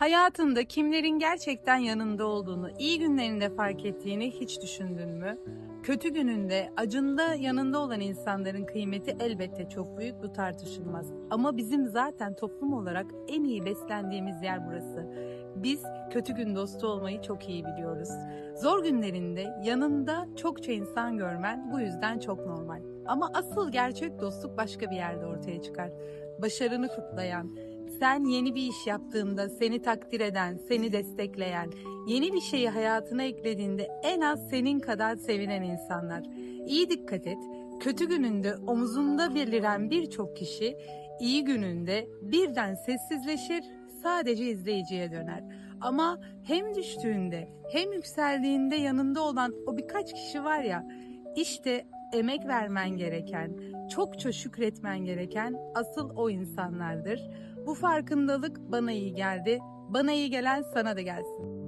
Hayatında kimlerin gerçekten yanında olduğunu, iyi günlerinde fark ettiğini hiç düşündün mü? Kötü gününde, acında yanında olan insanların kıymeti elbette çok büyük, bu tartışılmaz. Ama bizim zaten toplum olarak en iyi beslendiğimiz yer burası. Biz kötü gün dostu olmayı çok iyi biliyoruz. Zor günlerinde yanında çokça insan görmen bu yüzden çok normal. Ama asıl gerçek dostluk başka bir yerde ortaya çıkar. Başarını kutlayan, sen yeni bir iş yaptığında seni takdir eden, seni destekleyen, yeni bir şeyi hayatına eklediğinde en az senin kadar sevinen insanlar. İyi dikkat et. Kötü gününde omuzunda beliren birçok kişi iyi gününde birden sessizleşir, sadece izleyiciye döner. Ama hem düştüğünde hem yükseldiğinde yanında olan o birkaç kişi var ya, işte emek vermen gereken, çokça şükretmen gereken asıl o insanlardır. Bu farkındalık bana iyi geldi. Bana iyi gelen sana da gelsin.